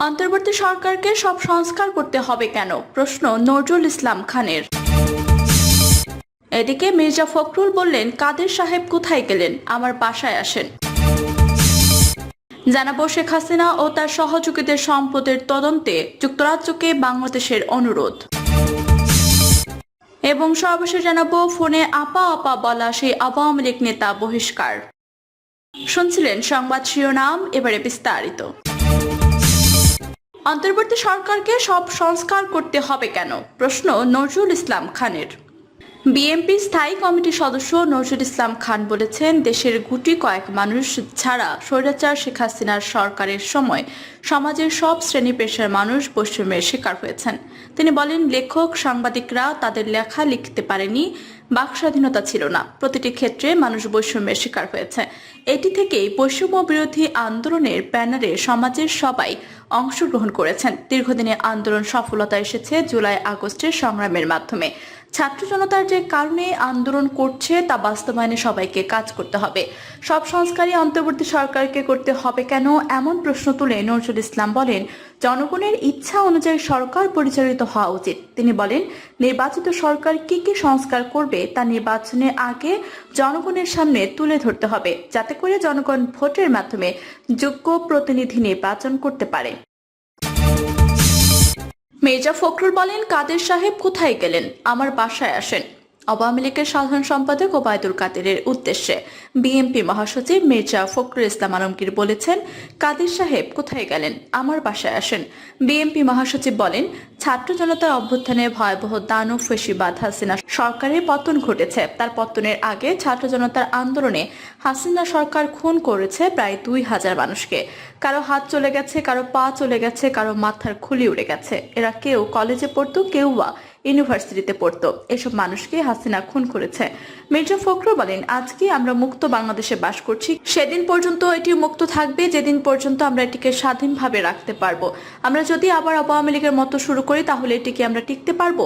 অন্তর্বর্তী সরকারকে সব সংস্কার করতে হবে কেন? প্রশ্ন নজরুল ইসলাম খানের। এদিকে মির্জা ফখরুল বললেন, কাদের সাহেব কোথায় গেলেন? আমার বাসায় আসেন। জানাব শেখ হাসিনা ও তার সহযোগীদের সম্পদের তদন্তে যুক্তরাজ্যকে বাংলাদেশের অনুরোধ। এবং সর্বশেষ জানাব, ফোনে আপা আপা বলা সেই আওয়ামী লীগ নেতা বহিষ্কার। শুনছিলেন সংবাদ শিরোনাম, এবারে বিস্তারিত। অন্তর্বর্তী সরকারকে সব সংস্কার করতে হবে কেন? প্রশ্ন নজরুল ইসলাম খানের। বিএনপি স্থায়ী কমিটির সদস্য নজরুল ইসলাম খান বলেছেন, দেশের গুটি কয়েক মানুষ ছাড়া স্বৈরাচার শেখ হাসিনার সরকারের সময় সমাজের সব শ্রেণি পেশার মানুষ বৈষম্যের শিকার হয়েছেন। তিনি বলেন, লেখক, সাংবাদিকরা তাদের লেখা লিখতে পারেনি বাক স্বাধীনতা ছিল না। প্রতিটি ক্ষেত্রে মানুষ বৈষম্যের শিকার হয়েছে। এটি থেকেই বৈষম্য বিরোধী আন্দোলনের ব্যানারে সমাজের সবাই অংশগ্রহণ করেছেন। দীর্ঘদিনের আন্দোলন সফলতা এসেছে জুলাই আগস্টের সংগ্রামের মাধ্যমে। ছাত্র জনতার যে কারণে আন্দোলন করছে তা বাস্তবায়নে সবাইকে কাজ করতে হবে। সব সংস্কারই অন্তর্বর্তী সরকারকে করতে হবে কেন? এমন প্রশ্ন তুলে নজরুল ইসলাম বলেন, জনগণের ইচ্ছা অনুযায়ী সরকার পরিচালিত হওয়া উচিত। তিনি বলেন, নির্বাচিত সরকার কি কি সংস্কার করবে তা নির্বাচনের আগে জনগণের সামনে তুলে ধরতে হবে, যাতে করে জনগণ ভোটের মাধ্যমে যোগ্য প্রতিনিধি নির্বাচন করতে পারে। মির্জা ফখরুল বলেন, কাদের সাহেব কোথায় গেলেন? আমার বাসায় আসেন। আওয়ামী লীগের সাধারণ সম্পাদক ওবায়দুল কাদেরের উদ্দেশ্যে বিএনপি মহাসচিব মির্জা ফখরুল ইসলাম আলমগীর বলেছেন, কাদের সাহেব কোথায় গেলেন, আমার বাসায় আসেন। বিএনপি মহাসচিব বলেন, ছাত্র জনতার অভ্যুত্থানে ভয়াবহ দানব, ফেসিবাদ, হাসিনা সরকারের পতন ঘটেছে। তার পতনের আগে ছাত্র জনতার আন্দোলনে হাসিনা সরকার খুন করেছে প্রায় দুই হাজার মানুষকে। কারও হাত চলে গেছে, কারও পা চলে গেছে, কারও মাথার খুলি উড়ে গেছে। এরা কেউ কলেজে পড়তো, কেউ বা ইউনিভার্সিটিতে পড়তো। এসব মানুষকে হাসিনা খুন করেছে। মির্জা ফখরুল বলেন, আজকে আমরা মুক্ত বাংলাদেশে বাস করছি। সেদিন পর্যন্ত এটি মুক্ত থাকবে, যেদিন পর্যন্ত আমরা এটিকে স্বাধীনভাবে রাখতে পারব। আমরা যদি আবার আওয়ামী লীগের মতো শুরু করি, তাহলে এটিকে আমরা টিকতে পারব।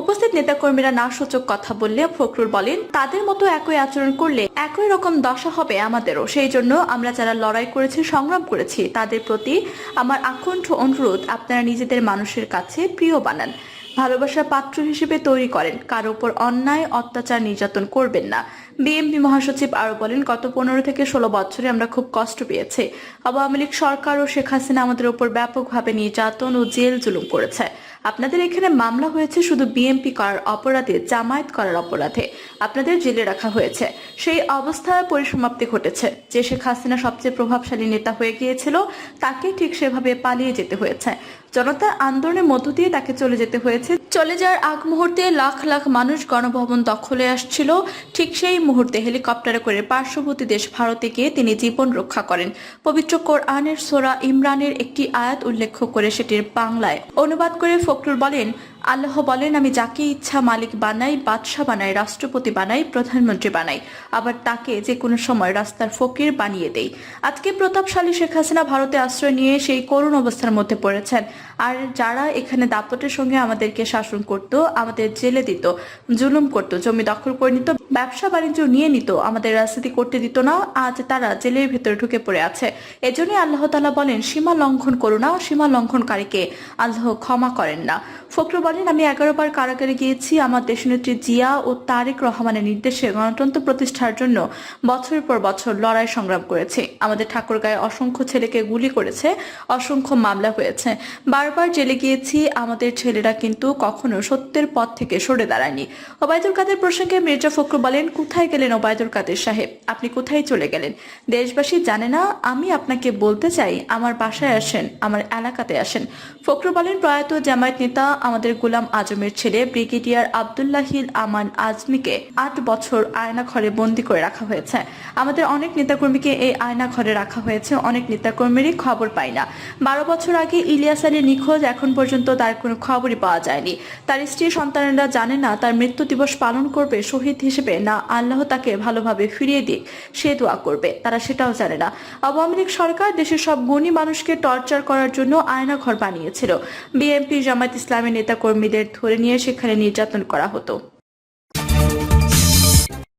উপস্থিত নেতাকর্মীরা না সূচক কথা বললে ফখরুল বলেন, তাদের মতো একই আচরণ করলে একই রকম দশা হবে আমাদেরও। সেই জন্য আমরা যারা লড়াই করেছি, সংগ্রাম করেছি, তাদের প্রতি আমার আকণ্ঠ অনুরোধ, আপনারা নিজেদের মানুষের কাছে প্রিয় বানান। ভালোবাসার পাত্র হিসেবে তৈরি করেন। কারও ওপর অন্যায়, অত্যাচার নির্যাতন করবেন না। বিএনপি মহাসচিব আরও বলেন, গত পনেরো থেকে ষোলো বছরে আমরা খুব কষ্ট পেয়েছি। আওয়ামী লীগ সরকার ও শেখ হাসিনা আমাদের ওপর ব্যাপকভাবে নির্যাতন ও জেল জুলুম করেছে। আপনাদের এখানে মামলা হয়েছে শুধু বিএনপি করার অপরাধে, জামায়াত করার অপরাধে। আপনাদের জেলে রাখা হয়েছে। সেই অবস্থায় পরিসমাপ্তি ঘটেছে। যে শেখ হাসিনা সবচেয়ে প্রভাবশালী নেতা হয়ে গিয়েছিল, তাকে ঠিক সেভাবে পালিয়ে যেতে হয়েছে। জনতার আন্দোলনের মধ্য দিয়ে তাকে চলে যেতে হয়েছে। চলে যাওয়ার আগ মুহূর্তে লাখ লাখ মানুষ গণভবন দখলে আসছিল। ঠিক সেই মুহূর্তে হেলিকপ্টারে করে পার্শ্ববর্তী দেশ ভারতে গিয়ে তিনি জীবন রক্ষা করেন। পবিত্র কোরআনের সোরা ইমরানের একটি আয়াত উল্লেখ করে সেটির বাংলায় অনুবাদ করে ফখরুল বলেন আল্লাহ বলেন, আমি যাকে ইচ্ছা মালিক বানাই, বাদশাহ বানাই, রাষ্ট্রপতি বানাই, প্রধানমন্ত্রী বানাই। আবার তাকে যে কোনো সময় রাস্তার ফকির বানিয়ে দেই। আজকে প্রতাপশালী শেখ হাসিনা ভারতে আশ্রয় নিয়ে সেই করুণ অবস্থার মধ্যে পড়েছেন। আর যারা এখানে দাপটের সঙ্গে আমাদেরকে শাসন করত, আমাদের জেলে দিত, জুলুম করত, জমি দখল করে নিত, ব্যবসা বাণিজ্য নিয়ে নিত, আমাদের রাজনীতি করতে দিত না, আজ তারা জেলের ভেতরে ঢুকে পড়ে আছে। এজন্যই আল্লাহ তালা বলেন, সীমা লঙ্ঘন করো না, সীমা লঙ্ঘনকারীকে আল্লাহ ক্ষমা করেন না। ফখরু বলেন, আমি এগারো বার কারাগারে গিয়েছি। আমার দেশনেত্রী জিয়া ও তারেক রহমানের নির্দেশে গণতন্ত্র প্রতিষ্ঠার জন্য বছরের পর বছর লড়াই সংগ্রাম করেছি। আমাদের ঠাকুরগাঁয়ে অসংখ্য ছেলেকে গুলি করেছে, অসংখ্য মামলা হয়েছে। বারবার জেলে গিয়েছি, আমাদের ছেলেরা কিন্তু কখনো সত্যের পথ থেকে সরে দাঁড়ায়নি। ওবায়দুল কাদের প্রসঙ্গে মির্জা ফখরু বলেন, কোথায় গেলেন ওবায়দুল কাদের সাহেব? আপনি কোথায় চলে গেলেন? দেশবাসী জানে না, আমি আপনাকে বলতে চাই, আমার বাসায় আসেন, আমার এলাকাতে আসেন। ফখরু বলেন, প্রয়াত জামায়াত নেতা আমাদের গোলাম আজমের ছেলে ব্রিগেডিয়ার আবদুল্লাহিল আমান আজমিকে আট বছর আয়না ঘরে বন্দি করে রাখা হয়েছে। আমাদের অনেক নেতাকর্মীকে এই আয়না ঘরে রাখা হয়েছে, অনেক নেতাকর্মীরই খবর পাই না। বারো বছর আগে ইলিয়াস আলী নিখোঁজ, এখন পর্যন্ত তার কোনো খবরই পাওয়া যায়নি। তার স্ত্রী সন্তানেরা জানে না তার মৃত্যু দিবস পালন করবে, শহীদ হিসেবে না আল্লাহ তাকে ভালোভাবে ফিরিয়ে দিক, সে দোয়া করবে, তারা সেটাও জানে না। আওয়ামী লীগ সরকার দেশের সব গুণী মানুষকে টর্চার করার জন্য আয়না ঘর বানিয়েছিল। বিএনপি জামায়াত ইসলামের নেতা কর্মীদের ধরে নিয়ে সেখানে নির্যাতন করা হতো।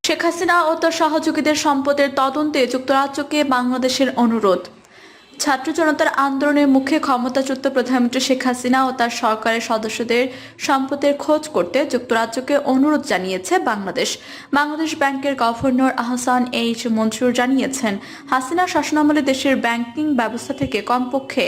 শেখ হাসিনা ও তার সহযোগীদের সম্পদের তদন্তে যুক্তরাজ্যকে বাংলাদেশের অনুরোধ। ছাত্র জনতার আন্দোলনের মুখে ক্ষমতাচ্যুত প্রধানমন্ত্রী শেখ হাসিনা ও তার সরকারের সদস্যদের সম্পদের খোঁজ করতে যুক্তরাজ্যকে অনুরোধ জানিয়েছে বাংলাদেশ। বাংলাদেশ ব্যাংকের গভর্নর আহসান এইচ মনসুর জানিয়েছেন, হাসিনা শাসনামলে দেশের ব্যাংকিং ব্যবস্থা থেকে কমপক্ষে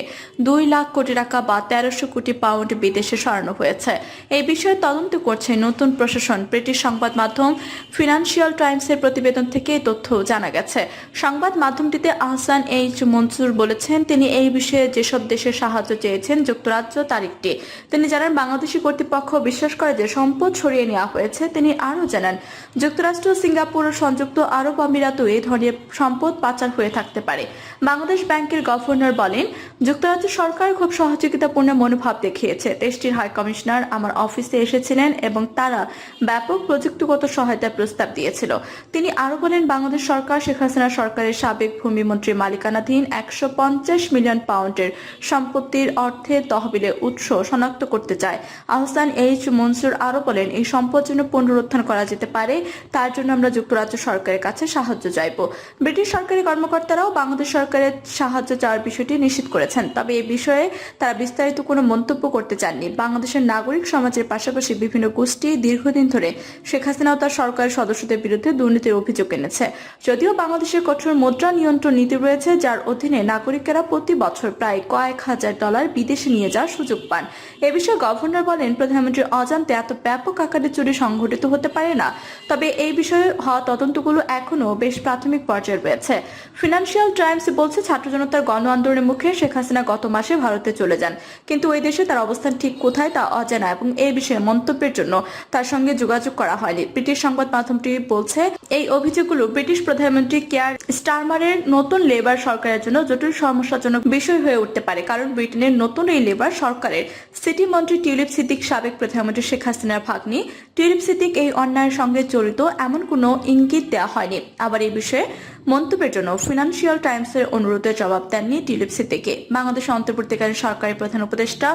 দুই লাখ কোটি টাকা বা তেরোশো কোটি পাউন্ড বিদেশে সরানো হয়েছে। এই বিষয়ে তদন্ত করছে নতুন প্রশাসন। ব্রিটিশ সংবাদ মাধ্যম ফিনান্সিয়াল টাইমসের প্রতিবেদন থেকে তথ্য জানা গেছে। সংবাদ মাধ্যমটিতে আহসান এইচ মনসুর বলেছেন, তিনি এই বিষয়ে যেসব দেশের সাহায্য চেয়েছেন, যুক্তরাজ্য তারিখটি তিনি জানান, বাংলাদেশি কর্তৃপক্ষ বিশ্বাস করে যে সম্পদ সরিয়ে নেওয়া হয়েছে। তিনি আরও জানান, যুক্তরাষ্ট্র, সিঙ্গাপুর ও সংযুক্ত আরব আমিরাতও এই ধরনের সম্পদ পাচার হয়ে থাকতে পারে। বাংলাদেশ ব্যাংকের গভর্নর বলেন, যুক্তরাজ্য সরকার খুব সহযোগিতাপূর্ণ মনোভাব দেখিয়েছে। দেশটির হাই কমিশনার আমার অফিসে এসেছিলেন এবং তারা ব্যাপক প্রযুক্তিগত সহায়তার প্রস্তাব দিয়েছিল। তিনি আরও বলেন, বাংলাদেশ সরকার, শেখ হাসিনা সরকারের সাবেক ভূমিমন্ত্রী মালিকানাধীন একশো পঞ্চাশ মিলিয়ন পাউন্ডের সম্পত্তির অর্থে তহবিলে উৎস শনাক্ত করতে চায়। আহসান এইচ মনসুর আরও বলেন, এই সম্পদ যেন পুনরুত্থান করা যেতে পারে, তার জন্য আমরা যুক্তরাজ্য সরকারের কাছে সাহায্য চাইব। ব্রিটিশ সরকারি কর্মকর্তারাও বাংলাদেশ সরকারের সাহায্য চাওয়ার বিষয়টি নিশ্চিত করেছেন, তবে এ বিষয়ে তারা বিস্তারিত কোনো মন্তব্য করতে চাননি। বাংলাদেশের নাগরিক সমাজের পাশাপাশি বিভিন্ন গোষ্ঠী দীর্ঘদিন ধরে শেখ হাসিনা ও তার সরকারের সদস্যদের বিরুদ্ধে দুর্নীতির অভিযোগ এনেছে। যদিও বাংলাদেশের কঠোর মুদ্রা নিয়ন্ত্রণ নীতি রয়েছে, যার অধীনে নাগরিকেরা প্রতি বছর প্রায় কয়েক হাজার ডলার বিদেশে নিয়ে যাওয়ার সুযোগ পান। এ বিষয়ে গভর্নর বলেন প্রধানমন্ত্রীর অজান্তে এত ব্যাপক আকারে চুরি সংঘটিত হতে পারে না। তবে এই বিষয়ে হওয়া তদন্তগুলো এখনও বেশ প্রাথমিক পর্যায়ে রয়েছে। ফিনান্সিয়াল টাইমস বলছে, ছাত্র জনতার গণ আন্দোলনের মুখে শেখ হাসিনা গত মাসে ভারতে চলে যান। কিন্তু ওই দেশে তার অবস্থান ঠিক কোথায় তা অজানা এবং এই বিষয়ে মন্তব্যের জন্য তার সঙ্গে যোগাযোগ করা হয়নি। ব্রিটিশ সংবাদ মাধ্যমটি বলছে, এই অভিযোগগুলো ব্রিটিশ প্রধানমন্ত্রী কেয়ার স্টারমারের নতুন লেবার সরকারের জন্য জটিল সমস্যাজনক বিষয় হয়ে উঠতে পারে। কারণ ব্রিটেনের নতুন এই লেবার সরকারের সিটি মন্ত্রী টিউলিপ সিদ্দিক, সাবেক প্রধানমন্ত্রী শেখ হাসিনার ভাগ্নি। টিউলিপ সিদ্দিক এই অন্যায়ের সঙ্গে জড়িত, এমন কোনো ইঙ্গিত দেওয়া হয়নি। আবার এই বিষয়ে মন্তব্যের জন্য ফিনান্সিয়াল টাইমসের অনুরোধের জবাব দেননি টিউলিপ সিদ্দিকে। বাংলাদেশ অন্তর্বর্তীকালীন সরকারি প্রধান উপদেষ্টা,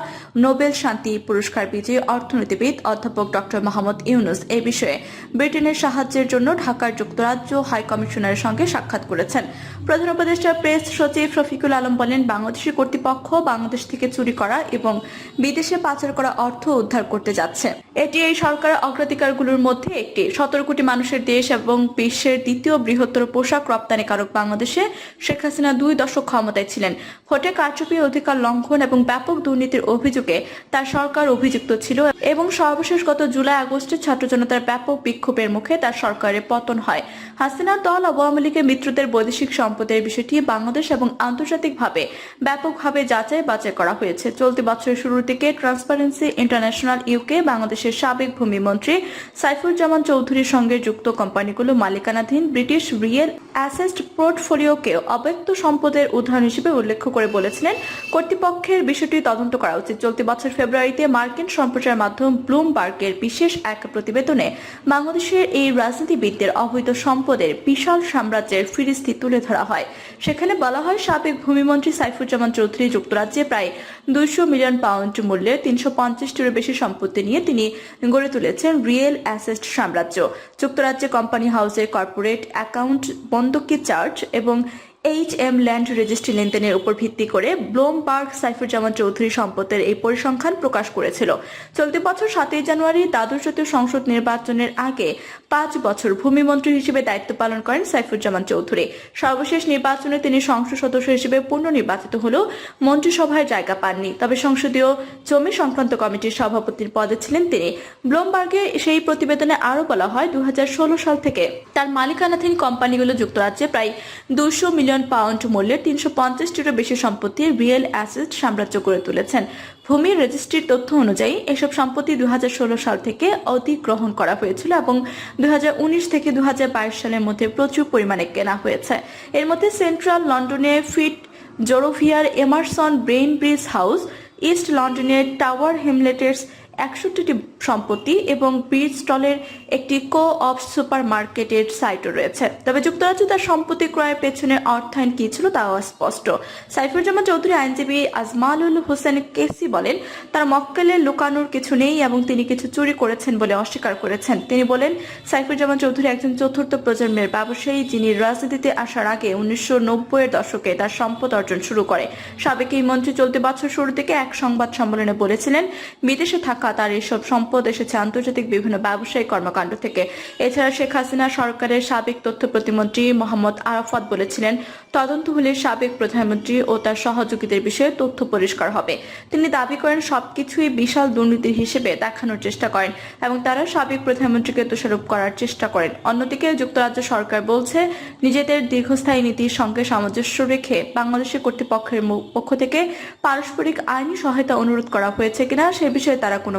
নোবেল শান্তি পুরস্কার বিজয়ী অর্থনীতিবিদ অধ্যাপক ডক্টর মোহাম্মদ ইউনুস এই বিষয়ে ব্রিটেনের সাহায্যের জন্য ঢাকার যুক্তরাজ্য হাই কমিশনারের সঙ্গে সাক্ষাৎ করেছেন। প্রধান উপদেষ্টা, প্রেস সচিব রফিকুল আলম বলেন, বাংলাদেশের কর্তৃপক্ষ বাংলাদেশ থেকে চুরি করা এবং বিদেশে পাচার করা অর্থ উদ্ধার করতে যাচ্ছে। এটি এই সরকারের অগ্রাধিকারগুলোর মধ্যে একটি। সতেরো কোটি মানুষের দেশ এবং বিশ্বের দ্বিতীয় বৃহত্তর পোশাক রপ্তানিকারক বাংলাদেশে শেখ হাসিনা দুই দশক ক্ষমতায় ছিলেন। ভোটে কারচুপি অধিকার লঙ্ঘন এবং ব্যাপক দুর্নীতির অভিযোগে তার সরকার অভিযুক্ত ছিল এবং সর্বশেষ গত জুলাই আগস্টে ছাত্র জনতার ব্যাপক বিক্ষোভের মুখে তার সরকারের পতন হয়। হাসিনার দল আওয়ামী লীগের মিত্রদের বৈদেশিক সম্পদের বিষয়টি বাংলাদেশ এবং আন্তর্জাতিকভাবে ব্যাপকভাবে যাচাই বাছাই করা হয়েছে। চলতি বছরের শুরুর দিকে ট্রান্সপারেন্সি ইন্টারন্যাশনাল ইউকে বাংলাদেশের সাবেক ভূমিমন্ত্রী সাইফুল জামান চৌধুরীর সঙ্গে যুক্ত কোম্পানিগুলো মালিকানাধীন ব্রিটিশ রিয়েল অ্যাসেস্ট পোর্টফোলিওকে অব্যক্ত সম্পদের উদাহরণ হিসেবে উল্লেখ করে বলেছিলেন, কর্তৃপক্ষের বিষয়টি তদন্ত করা উচিত। চলতি বছর ফেব্রুয়ারিতে মার্কিন সম্প্রচার মাধ্যম ব্লুমবার্গের বিশেষ এক প্রতিবেদনে বাংলাদেশের এই রাজনীতিবিদদের অবৈধ সম্পদের বিশাল সাম্রাজ্যের ফিরিস্তি তুলে ধরা হয়। সেখানে বলা হয়, সাবেক ভূমিমন্ত্রী সাইফুজ্জামান চৌধুরী যুক্তরাজ্যে প্রায় দুইশো মিলিয়ন পাউন্ড মূল্যের তিনশো পঞ্চাশটিরও বেশি সম্পত্তি নিয়ে তিনি গড়ে তুলেছেন রিয়েল অ্যাসেস্ট সাম্রাজ্য। যুক্তরাজ্যে কোম্পানি হাউসের কর্পোরেট অ্যাকাউন্ট বন্ধকি চার্জ এবং এইচ এম ল্যান্ড রেজিস্ট্রি লেনদেনের উপর ভিত্তি করে ব্লোমবার্গ সাইফুজ্জামান চৌধুরী সম্পদের এই পরিসংখ্যান প্রকাশ করেছিল। চলতি বছর সাতই জানুয়ারি দ্বাদশ জাতীয় সংসদ নির্বাচনের আগে পাঁচ বছর ভূমিমন্ত্রী হিসেবে দায়িত্ব পালন করেন সাইফুজ্জামান চৌধুরী। সর্বশেষ নির্বাচনে তিনি সংসদ সদস্য হিসেবে পুনর্নির্বাচিত হলেও মন্ত্রিসভায় জায়গা পাননি। তবে সংসদীয় জমি সংক্রান্ত কমিটির সভাপতির পদে ছিলেন তিনি। ব্লোমবার্গে সেই প্রতিবেদনে আরও বলা হয় দু হাজার ষোলো সাল থেকে তার মালিকানাধীন কোম্পানিগুলো যুক্তরাজ্যে প্রায় দুশো মিলিয়ন পাউন্ড মূল্যের তিনশো পঞ্চাশটিরও বেশি সম্পত্তি রিয়েল অ্যাসেট সাম্রাজ্য গড়ে তুলেছেন। ভূমি রেজিস্ট্রির তথ্য অনুযায়ী, এসব সম্পত্তি দু সাল থেকে অধিগ্রহণ করা হয়েছিল এবং দু হাজার উনিশ থেকে দু হাজার বাইশ সালের মধ্যে প্রচুর পরিমাণে কেনা হয়েছে। এর মধ্যে সেন্ট্রাল লন্ডনে ফিট জোরোভিয়ার Emerson brain bridge house, east লন্ডনের টাওয়ার হেমলেটের একষট্টিটি সম্পত্তি এবং ব্রিজ স্টলের একটি কো অফ সুপার মার্কেটের সাইটও রয়েছে। তবে যুক্তরাজ্য তার সম্পত্তি ক্রয়ের পেছনে অর্থায়ন কি ছিল তাও স্পষ্ট সাইফুজ্জামান চৌধুরী আইনজীবী আজমালুল হোসেন কেসি বলেন, তার মক্কেলে লুকানোর কিছু নেই এবং তিনি কিছু চুরি করেছেন বলে অস্বীকার করেছেন। তিনি বলেন, সাইফুজ্জামান চৌধুরী একজন চতুর্থ প্রজন্মের ব্যবসায়ী যিনি রাজনীতিতে আসার আগে উনিশশো নব্বই এর দশকে তার সম্পদ অর্জন শুরু করে। সাবেক এই মন্ত্রী চলতি বছর শুরু থেকে এক সংবাদ সম্মেলনে বলেছিলেন, বিদেশে থাকা তার এসব সম্পদ এসেছে আন্তর্জাতিক বিভিন্ন ব্যবসায়িক কর্মকাণ্ড থেকে। এছাড়া শেখ হাসিনা সরকারের সাবেক তথ্য প্রতিমন্ত্রী মোহাম্মদ আরাফাত বলেছিলেন, তদন্ত হলে সাবেক প্রধানমন্ত্রী ও তার সহযোগীদের বিষয়ে তথ্য পরিষ্কার হবে। তিনি দাবি করেন, সবকিছুই বিশাল দুর্নীতির হিসেবে দেখানোর চেষ্টা করেন এবং তারা সাবেক প্রধানমন্ত্রীকে দোষারোপ করার চেষ্টা করেন। অন্যদিকে যুক্তরাজ্য সরকার বলছে, নিজেদের দীর্ঘস্থায়ী নীতির সঙ্গে সামঞ্জস্য রেখে বাংলাদেশের কর্তৃপক্ষের পক্ষ থেকে পারস্পরিক আইনি সহায়তা অনুরোধ করা হয়েছে কিনা সে বিষয়ে তারা কোনো